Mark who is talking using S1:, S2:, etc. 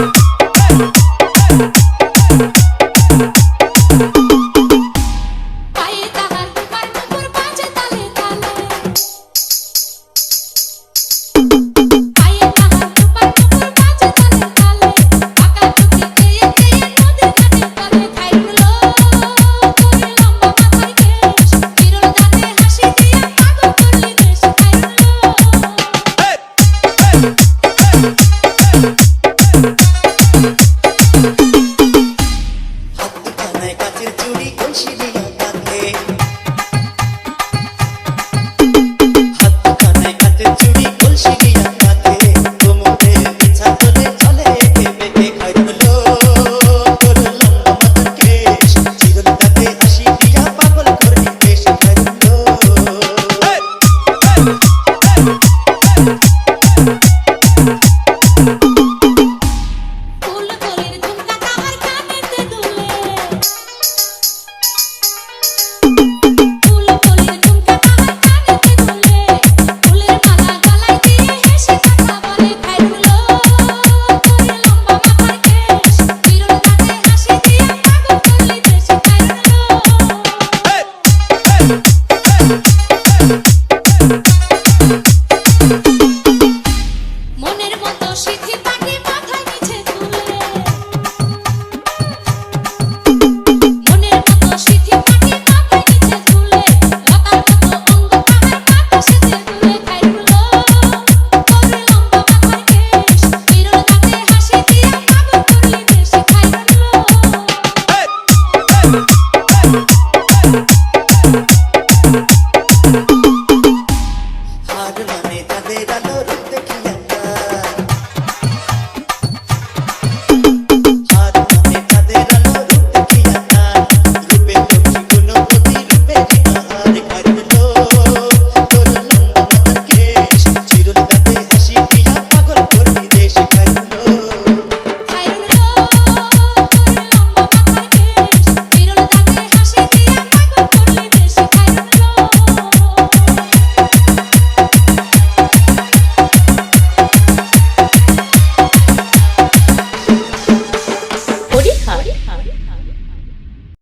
S1: Thank you.
S2: কাচের চুরি কলসি দিয়ে
S1: I